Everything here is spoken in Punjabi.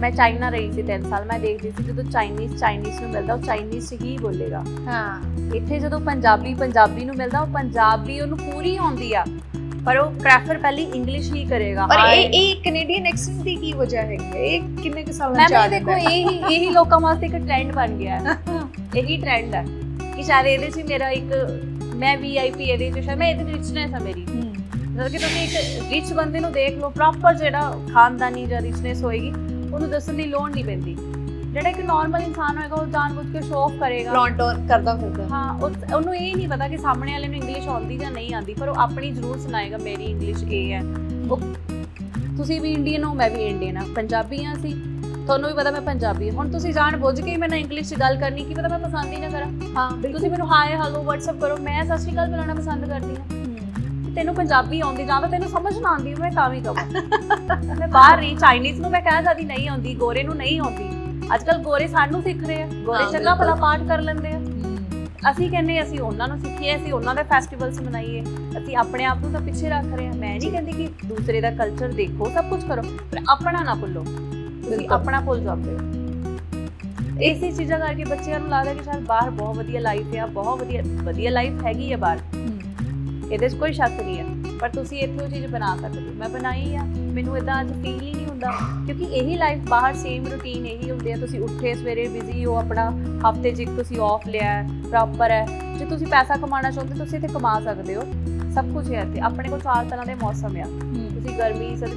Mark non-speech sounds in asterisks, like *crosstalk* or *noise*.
ਮੈਂ ਚਾਈਨਾ ਰਹੀ ਸੀ 3 ਸਾਲ ਮੈਂ ਦੇਖਦੀ ਸੀ ਜਦੋਂ ਚਾਈਨੀਜ਼ ਚਾਈਨੀਜ਼ ਨੂੰ ਮਿਲਦਾ ਉਹ ਚਾਈਨੀਜ਼ 'ਚ ਹੀ ਬੋਲੇਗਾ। ਹਾਂ। ਇੱਥੇ ਜਦੋਂ ਪੰਜਾਬੀ ਪੰਜਾਬੀ ਨੂੰ ਮਿਲਦਾ ਉਹ ਪੰਜਾਬੀ ਉਹਨੂੰ ਪੂਰੀ ਆਉਂਦੀ ਆ। ਪਰ ਉਹ ਪ੍ਰੈਫਰ ਪਹਿਲੀ ਇੰਗਲਿਸ਼ ਹੀ ਕਰੇਗਾ। ਪਰ ਹਾਂ, ਇਹ ਇਹ ਕੈਨੇਡੀਅਨ ਐਕਸੈਂਟ ਦੀ ਕੀ ਵਜ੍ਹਾ ਹੈ? ਇਹ ਕਿੰਨੇ ਕੁ ਸਾਲਾਂ ਚ ਆ ਦੇਖੋ ਜਾਂਦਾ ਹੈ? ਇਹੀ ਇਹੀ ਲੋਕਾਂ ਵਾਸਤੇ ਇੱਕ ਟ੍ਰੈਂਡ ਬਣ ਗਿਆ ਹੈ। *laughs* ਇਹੀ ਟ੍ਰੈਂਡ ਹੈ ਕਿ ਸ਼ਾਇਦ ਇਹਦੇ 'ਚ ਹੀ ਮੇਰਾ ਇੱਕ ਮੈਂ ਵੀਆਈਪੀ ਇਹਦੇ 'ਚ ਸ਼ਾਇਦ ਮੈਂ ਇਹਦੇ ਰਿਚਨੈਸ ਹੈ ਮੇਰੀ। ਜਦੋਂ ਕਿ ਤੁਸੀਂ ਇੱਕ ਰਿਚ ਬੰਦੇ ਨੂੰ ਦੇਖ ਲਓ ਪ੍ਰੋਪਰ ਜਿਹੜਾ ਖਾਨਦਾਨੀ ਜਾਂ ਰਿਚਨੈਸ ਹੋਏਗੀ ਉਹਨੂੰ ਦੱਸਣ ਦੀ ਲੋੜ ਨਹੀਂ ਪੈਂਦੀ। ਜਿਹੜਾ ਇੱਕ ਨਾਰਮਲ ਇਨਸਾਨ ਹੋਏਗਾ ਉਹ ਜਾਣਬੁੱਝ ਕੇ ਸ਼ੋਅ ਆਫ ਕਰੇਗਾ। Flaunt on ਕਰਦਾ ਫਿਰਦਾ। ਹਾਂ ਉਹ- ਉਹਨੂੰ ਇਹ ਨਹੀਂ ਪਤਾ ਕਿ ਸਾਹਮਣੇ ਵਾਲੇ ਨੂੰ ਇੰਗਲਿਸ਼ ਆਉਂਦੀ ਜਾਂ ਨਹੀਂ ਆਉਂਦੀ ਪਰ ਉਹ ਆਪਣੀ ਜ਼ਰੂਰ ਸੁਣਾਏਗਾ ਮੇਰੀ ਇੰਗਲਿਸ਼ ਇਹ ਹੈ। ਉਹ ਤੁਸੀਂ ਵੀ ਇੰਡੀਅਨ ਹੋ ਮੈਂ ਵੀ ਇੰਡੀਅਨ ਆ ਪੰਜਾਬੀ ਆ ਅਸੀਂ। ਤੁਹਾਨੂੰ ਵੀ ਪਤਾ ਮੈਂ ਪੰਜਾਬੀ ਹਾਂ। ਹੁਣ ਤੁਸੀਂ ਜਾਣ ਬੁੱਝ ਕੇ ਹੀ ਮੈਨੂੰ ਇੰਗਲਿਸ਼ 'ਚ ਗੱਲ ਕਰਨੀ ਕੀ ਪਤਾ ਮੈਂ ਪਸੰਦ ਹੀ ਨਾ ਕਰਾਂ। ਹਾਂ ਤੁਸੀਂ ਮੈਨੂੰ ਹਾਈ ਹੈਲੋ WhatsApp ਕਰੋ। ਮੈਂ ਸਤਿ ਸ਼੍ਰੀ ਅਕਾਲ ਬੁਲਾਉਣਾ ਪਸੰਦ ਕਰਦੀ ਹਾਂ। ਤੈਨੂੰ ਪੰਜਾਬੀ ਆਉਂਦੀ ਜਾਂ ਤਾਂ ਤੈਨੂੰ ਸਮਝ ਨਾ ਆਉਂਦੀ ਮੈਂ ਤਾਂ ਵੀ ਕਹਾਂ ਮੈਂ ਬਾਹਰ ਰਹੀ ਚਾਈਨੀਜ਼ ਨੂੰ ਮੈਂ ਕਹਿ ਸਕਦੀ ਨਹੀਂ ਆਉਂਦੀ ਗੋਰੇ ਨੂੰ ਨਹੀਂ ਆਉਂਦੀ। ਅੱਜ ਕੱਲ ਗੋਰੇ ਸਾਨੂੰ ਸਿੱਖ ਰਹੇ ਆ ਗੋਰੇ ਹਾਂ, ਚੰਗਾ ਭਲਾ। ਪਾਠ ਕਰ ਲੈਂਦੇ ਆ। ਅਸੀਂ ਕਹਿੰਦੇ ਅਸੀਂ ਉਹਨਾਂ ਨੂੰ ਸਿੱਖੀਏ ਅਸੀਂ ਉਹਨਾਂ ਦੇ ਫੈਸਟੀਵਲਸ ਮਨਾਈਏ। ਅਸੀਂ ਆਪਣੇ ਆਪ ਨੂੰ ਤਾਂ ਪਿੱਛੇ ਰੱਖ ਰਹੇ ਹਾਂ ਮੈਂ ਨਹੀਂ ਕਹਿੰਦੀ ਕਿ ਦੂਸਰੇ ਦਾ ਕਲਚਰ ਦੇਖੋ ਸਭ ਕੁਝ ਕਰੋ ਪਰ ਆਪਣਾ ਨਾ ਭੁੱਲੋ। ਤੁਸੀਂ। ਆਪਣਾ ਭੁੱਲ ਜਾਂਦੇ ਹੋ। ਇਸੇ ਚੀਜ਼ਾਂ ਕਰਕੇ ਬੱਚਿਆਂ ਨੂੰ ਲੱਗਦਾ ਕਿ ਸ਼ਾਇਦ ਬਾਹਰ ਬਹੁਤ ਵਧੀਆ ਲਾਈਫ ਹੈ ਬਹੁਤ ਵਧੀਆ ਵਧੀਆ ਲਾਈਫ ਹੈਗੀ ਹੈ ਬਾਹਰ। ਇਹਦੇ 'ਚ ਕੋਈ ਸ਼ੱਕ ਨਹੀਂ ਹੈ ਪਰ ਤੁਸੀਂ ਇੱਥੇ ਉਹ ਚੀਜ਼ ਬਣਾ ਸਕਦੇ ਹੋ। ਮੈਂ ਬਣਾਈ ਆ ਮੈਨੂੰ ਇਦਾਂ ਅੱਜ ਫੀਲ ਹੀ ਨਹੀਂ ਹੁੰਦਾ ਕਿਉਂਕਿ ਇਹੀ ਲਾਈਫ ਬਾਹਰ ਸੇਮ ਰੂਟੀਨ ਇਹੀ ਹੁੰਦੀ ਹੈ ਤੁਸੀਂ ਉੱਠੇ ਸਵੇਰੇ ਬਿਜ਼ੀ ਹੋ ਆਪਣਾ ਹਫ਼ਤੇ 'ਚ ਇੱਕ ਤੁਸੀਂ ਆਫ ਲਿਆ ਪ੍ਰੋਪਰ ਹੈ। ਜੇ ਤੁਸੀਂ ਪੈਸਾ ਕਮਾਉਣਾ ਚਾਹੁੰਦੇ ਤੁਸੀਂ ਇੱਥੇ ਕਮਾ ਸਕਦੇ ਹੋ। ਸਭ ਕੁਝ ਹੈ ਇੱਥੇ ਆਪਣੇ ਕੋਲ ਚਾਰ ਤਰ੍ਹਾਂ ਦੇ ਮੌਸਮ ਆ। ਤੁਸੀਂ ਗਰਮੀ ਸਰਦੀ ਮੈਂ